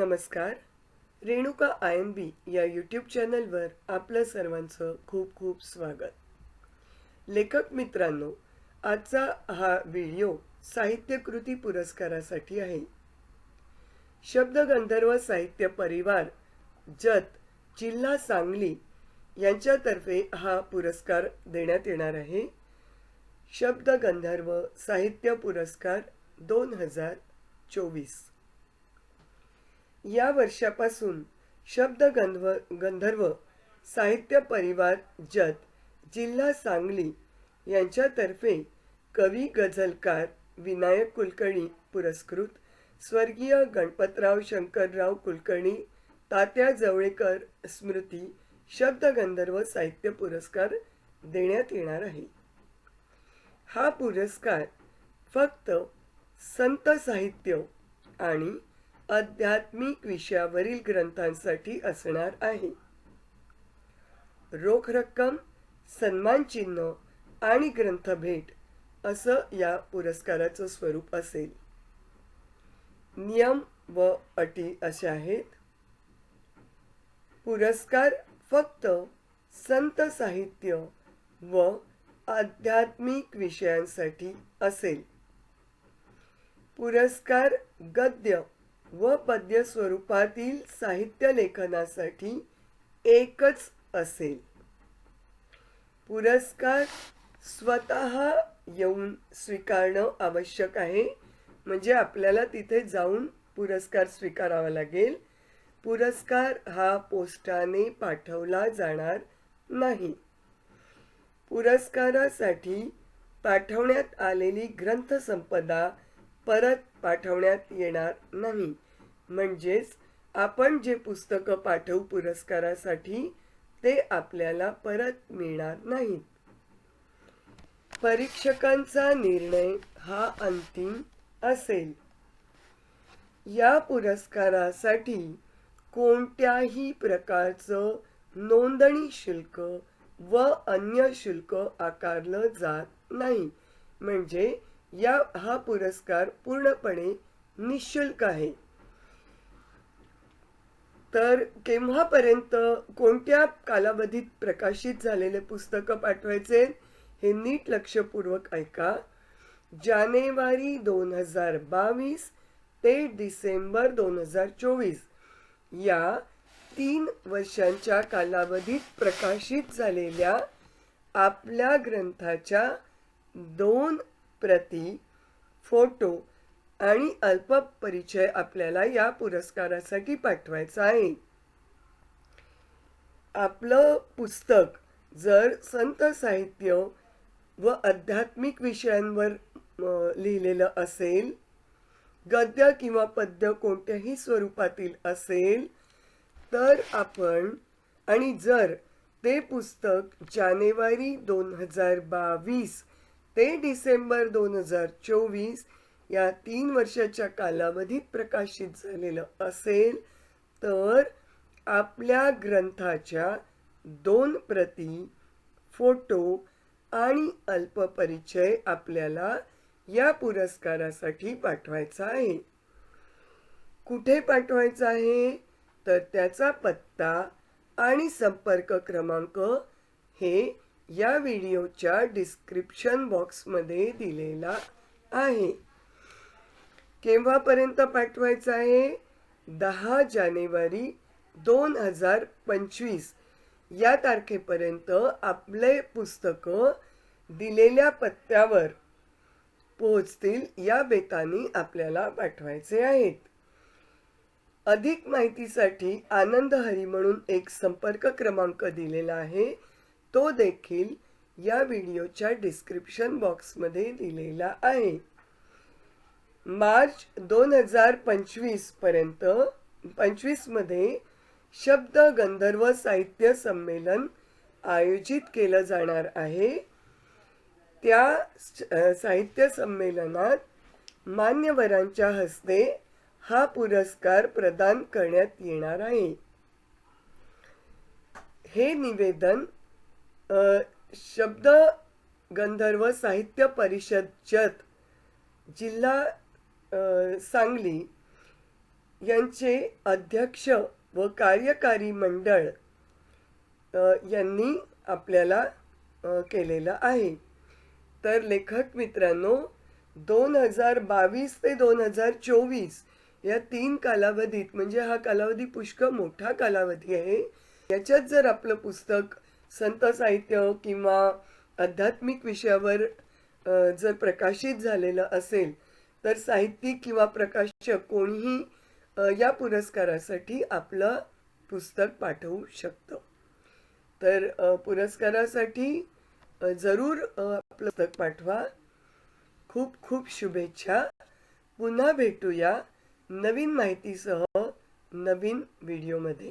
नमस्कार. Renuka I am बी या YouTube चॅनलवर आपलं सर्वांचं खूप खूप स्वागत. लेखक मित्रांनो आजचा हा व्हिडिओ साहित्यकृती पुरस्कारासाठी आहे. शब्द गंधर्व साहित्य परिवार जत जिल्हा सांगली यांच्यातर्फे हा पुरस्कार देण्यात येणार आहे. शब्द गंधर्व साहित्य पुरस्कार दोन हजार चोवीस. या वर्षापासून शब्द गंधर्व गंधर्व साहित्य परिवार जत जिल्हा सांगली यांच्यातर्फे कवी गझलकार विनायक कुलकर्णी पुरस्कृत स्वर्गीय गणपतराव शंकरराव कुलकर्णी तात्या जवळेकर स्मृती शब्द गंधर्व साहित्य पुरस्कार देण्यात येणार आहे. हा पुरस्कार फक्त संत साहित्य आणि आध्यात्मिक विषयावरील ग्रंथांसाठी असणार आहे. रोख रक्कम सन्मान चिन्ह आणि ग्रंथभेट असं या पुरस्काराचं स्वरूप असेल. नियम व अटी अशा आहेत. पुरस्कार फक्त संत साहित्य व आध्यात्मिक विषयांसाठी असेल. पुरस्कार गद्य व पद्य स्वरूपातील साहित्य लेखनासाठी एकच असेल. पुरस्कार स्वतः येऊन स्वीकारणं आवश्यक आहे. म्हणजे आपल्याला तिथे जाऊन पुरस्कार स्वीकारावा लागेल. पुरस्कार हा पोस्टाने पाठवला जाणार नाही. पुरस्कारासाठी पाठवण्यात आलेली ग्रंथसंपदा परत पाठवण्यात येणार नाही. म्हणजेच आपण जे पुस्तकं पाठवू पुरस्कारासाठी ते आपल्याला परत मिळणार नाहीत. परीक्षकांचा निर्णय हा अंतिम असेल. या पुरस्कारासाठी कोणत्याही प्रकारचं नोंदणी शुल्क व अन्य शुल्क आकारलं जात नाही. म्हणजे या हा पुरस्कार पूर्णपणे निशुल्क आहे. तर केव्हापर्यंत कोणत्या कालावधीत प्रकाशित झालेले पुस्तकं पाठवायचे हे नीट लक्षपूर्वक ऐका. जानेवारी दोन हजार बावीस ते डिसेंबर दोन हजार चोवीस या तीन वर्षांच्या कालावधीत प्रकाशित झालेल्या आपल्या ग्रंथाच्या दोन प्रती फोटो आणि अल्प परिचय आपल्याला या पुरस्कारासाठी पाठवायचा आहे. आपलं पुस्तक जर संत साहित्य व आध्यात्मिक विषयांवर लिहिलेलं असेल गद्य किंवा पद्य कोणत्याही स्वरूपातील असेल तर आपण आणि जर ते पुस्तक जानेवारी दोन हजार बावीस ते डिसेंबर दोन हजार चोवीस या तीन वर्षाच्या कालावधीत प्रकाशित झालेलं असेल तर आपल्या ग्रंथाच्या दोन प्रती फोटो आणि अल्प परिचय आपल्याला या पुरस्कारासाठी पाठवायचा आहे. कुठे पाठवायचा आहे? तर त्याचा पत्ता आणि संपर्क क्रमांक हे या व्हिडिओच्या डिस्क्रिप्शन बॉक्समध्ये दिलेला आहे. केव्हापर्यंत पाठवायचं आहे? दहा जानेवारी दोन हजार पंचवीस. या तारखेपर्यंत आपले पुस्तकं दिलेल्या पत्त्यावर पोहोचतील या बेतानी आपल्याला पाठवायचे आहेत. अधिक माहितीसाठी आनंद हरी म्हणून एक संपर्क क्रमांक दिलेला आहे. तो देखील या व्हिडिओच्या डिस्क्रिप्शन बॉक्समध्ये दिलेला आहे. मार्च दोन हजार पंचवीसपर्यंत पंचवीसमध्ये शब्द गंधर्व साहित्य संमेलन आयोजित केलं जाणार आहे. त्या साहित्य संमेलनात मान्यवरांच्या हस्ते हा पुरस्कार प्रदान करण्यात येणार आहे. हे निवेदन शब्द गंधर्व साहित्य परिषद जत जिल्हा सांगली यांचे अध्यक्ष व कार्यकारी मंडळ यांनी आपल्याला केलेलं आहे. तर लेखक मित्रांनो दोन हजार बावीस ते दोन हजार चोवीस या तीन कालावधीत म्हणजे हा कालावधी पुष्कळ मोठा कालावधी आहे. याच्यात जर आपलं पुस्तक संत साहित्य किंवा आध्यात्मिक विषयावर जर प्रकाशित झालेलं असेल तर साहित्यिक किंवा प्रकाशक कोणीही या पुरस्कारासाठी आपलं पुस्तक पाठवू शकतं. तर पुरस्कारासाठी जरूर आपलं पुस्तक पाठवा. खूप खूप शुभेच्छा. पुन्हा भेटूया नवीन माहितीसह नवीन व्हिडिओमध्ये.